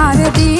আর দি